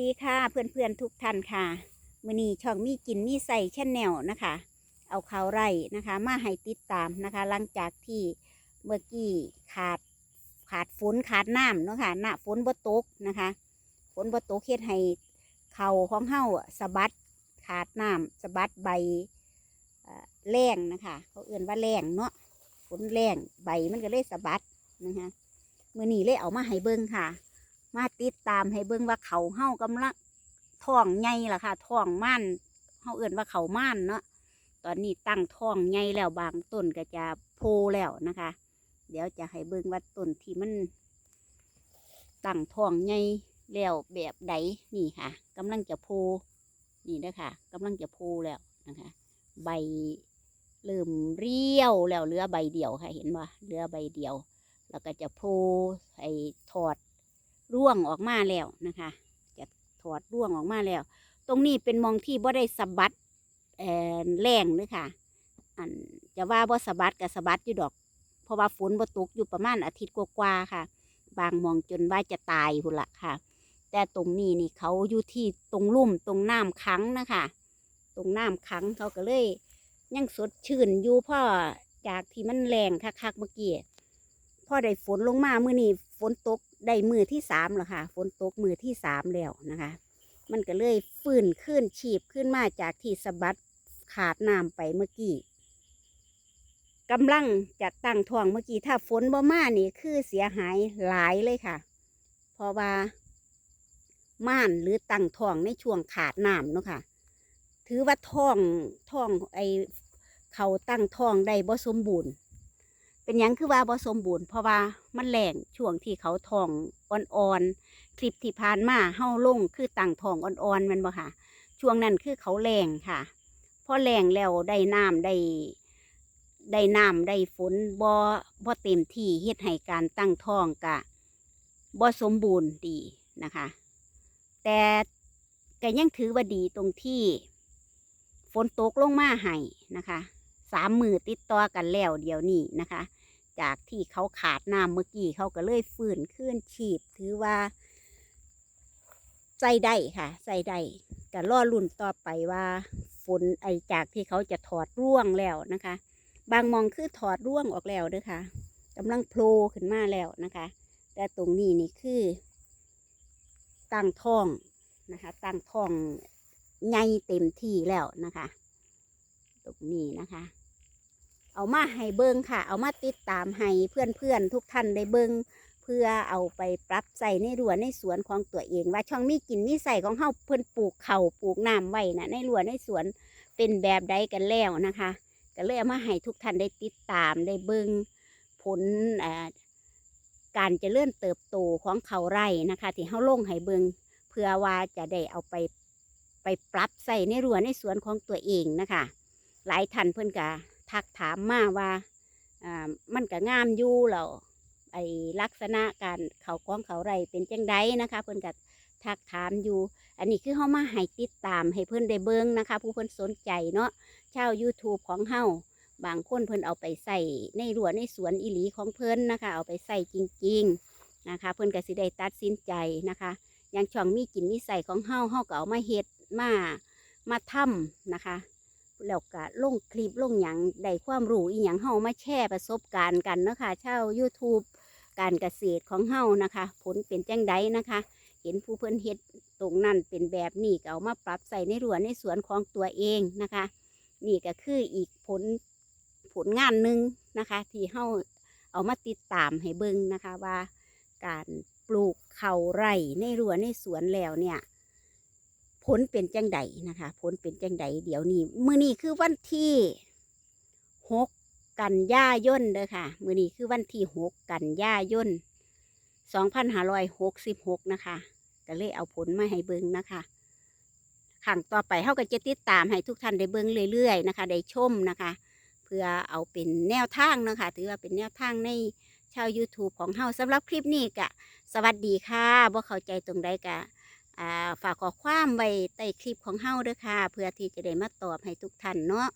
ดีค่ะเพื่อนๆทุกท่านค่ะมือนี้ช่องมีกินมีใส่ชแนลนะคะ เอาข่าวไร่นะคะ มาให้ติดตามนะคะ หลังจากที่เมื่อกี้ขาดขาดฝนขาดน้ำเนาะค่ะหน้าฝนบ่ตกนะคะฝนบ่ตกเฮ็ดให้เขาของเฮาสะบัดขาดน้ำสะบัดใบแรงนะคะ เขาเอื่นว่าแรงเนาะฝนแรงใบมันก็เลยสะบัดนะคะมือนี้เลยเอามาให้เบิ่งค่ะ มาติดตามให้เบิ่งว่าเขาเฮากำลังท้องใหญ่ล่ะค่ะท้องม่านเฮาเอื่นว่าเขาม่านเนาะตอนนี้ตั้งท้องใหญ่แล้วบางต้นก็จะโพแล้วนะคะ เดี๋ยวจะให้เบิ่งว่าต้นที่มันตั้งท้องใหญ่แล้วแบบใดนี่ค่ะกำลังจะโพนี่เด้อค่ะกำลังจะโพแล้วนะคะ ใบเริ่มเรียวแล้วเหลือใบเดียวค่ะ เห็นว่าเหลือใบเดียว แล้วก็จะโพไอ้ถอด ร่วงออกมาแล้วนะคะ จะถอดร่วงออกมาแล้ว ตรงนี้เป็นมองที่บ่ได้สะบัดเอ่อแรงเลยค่ะ อันจะว่าบ่สะบัดกับสะบัดอยู่ดอก เพราะว่าฝนบ่ตกอยู่ประมาณอาทิตย์กว่าๆค่ะ บางมองจนว่าจะตายพุ่นละค่ะ แต่ตรงนี้นี่เขาอยู่ที่ตรงลุ่มตรงน้ำขังนะคะ ตรงน้ำขังเขาก็เลย ยังสดชื่นอยู่เพ่อจากที่มันแรงคักๆเมื่อกี้พอได้ฝนลงมาเมื้อนี้ฝนตก ได้มือที่สามแล้วค่ะ ฝนตกมือที่สามแล้วนะคะ มันก็เลยฟื้นขึ้นฉีบขึ้นมาจากที่สะบัดขาดน้ำไปเมื่อกี้กำลังจะตั้งท้องเมื่อกี้ถ้าฝนบ่มานี่คือเสียหายหลายเลยค่ะ เพราะว่า ม่านหรือตั้งท้องในช่วงขาดน้ำเนาะค่ะ ถือว่าท้องท้องไอเขาตั้งท้องได้บ่สมบูรณ์ เป็นยังคือว่าบ่สมบูรณ์เพราะว่ามันแรงช่วงที่เขาทองอ่อนๆคลิปที่ผ่านมาเฮาลงคือตั้งทองอ่อนๆมันบ่ค่ะ ช่วงนั้นคือเขาแรงค่ะพอแรงแล้วได้น้ำได้ได้น้ำได้ฝนบ่บ่เต็มที่เฮ็ดให้การตั้งท้องกะบ่สมบูรณ์ดีนะคะ แต่ก็ยังถือว่าดีตรงที่ ฝนตกลงมาให้นะคะ สามมือติดต่อกันแล้วเดี๋ยวนี้นะคะ จากที่เขาขาดน้ำเมื่อกี้เขาก็เลยฟื้นขึ้นชีพถือว่าใจได้ค่ะใจได้ก็รอลุ่นต่อไปว่าฝนไอจากที่เขาจะถอดร่วงแล้วนะคะ บางมองคือถอดร่วงออกแล้วด้วยค่ะกำลังโผล่ขึ้นมาแล้วนะคะ แต่ตรงนี้นี่คือตั้งท้องนะคะ ตั้งท้องใหญ่เต็มที่แล้วนะคะ ตรงนี้นะคะ เอามาให้เบิงค่ะ เอามาติดตามให้เพื่อนๆทุกท่านได้เบิงเพื่อเอาไปปรับใส่ในรั้วในสวนของตัวเอง ว่าช่องมีกินมีใส่ของเฮาเพื่อนปลูกเขาปลูกน้ำไว้นะในรั้วในสวนเป็นแบบใดกันแล้วนะคะ ก็เลยเอามาให้ทุกท่านได้ติดตามได้เบิงผลการจะเจริญเติบโตของเขาไร่นะคะ ที่เฮาลงให้เบิงเพื่อว่าจะได้เอาไปไปปรับใส่ในรั้วในสวนของตัวเองนะคะ หลายท่านเพิ่นก็ ทักถามมาว่าอ่ามันก็งามอยู่แล้วไอ้ลักษณะการเขากองเขาไรเป็นจังไดนะคะ เพิ่นก็ทักถามอยู่ อันนี้คือเฮามาให้ติดตามให้เพิ่นได้เบิ่งนะคะ ผู้เพิ่นสนใจเนาะชาว YouTube ของเฮาบางคนเพิ่นเอาไปใส่ในรั้วในสวนอีหลีของเพิ่นนะคะ เอาไปใส่จริง ๆนะคะ เพิ่นก็สิได้ตัดสินใจนะคะอย่างช่องมีกินมีใส่ของเฮาเฮาก็เอามาเฮ็ดมามาทำนะคะ แล้วก็ลงคลิปลงหยังได้ความรู้อีหยังเฮามาแชร์ประสบการณ์กันนะคะชาว YouTube การเกษตรของเฮานะคะ ผลเป็นจังไดนะคะ เห็นผู้เพิ่นเฮ็ดตรงนั้นเป็นแบบนี้ก็เอามาปรับใส่ในรั้วในสวนของตัวเองนะคะ นี่ก็คืออีกผลผลงานหนึ่งนะคะ ที่เฮาเอามาติดตามให้เบิ่งนะคะว่า การปลูกเข่าไร่ในรั้วในสวนแล้วเนี่ย ผลเป็นจังใดนะคะ ผลเป็นจังใดเดี๋ยวนี้มือนี้คือวันที่หกกันยายนเด้อค่ะ มือนี้คือวันที่หกกันยายนสองพันห้าร้อยหกสิบหกนะคะก็เลยเอาผลมาให้เบิ่งนะคะขังต่อไปเขาก็จะติดตามให้ทุกท่านได้เบิ่งเรื่อยๆนะคะได้ชมนะคะ เพื่อเอาเป็นแนวทางนะคะ ถือว่าเป็นแนวทางในชาว YouTube ของเฮาสำหรับคลิปนี้ก็สวัสดีค่ะบ่เข้าใจตรงใดก็อ่า ฝากขอความไว้ใต้คลิปของเฮาเด้อค่ะ เพื่อที่จะได้มาตอบให้ทุกท่านเนาะ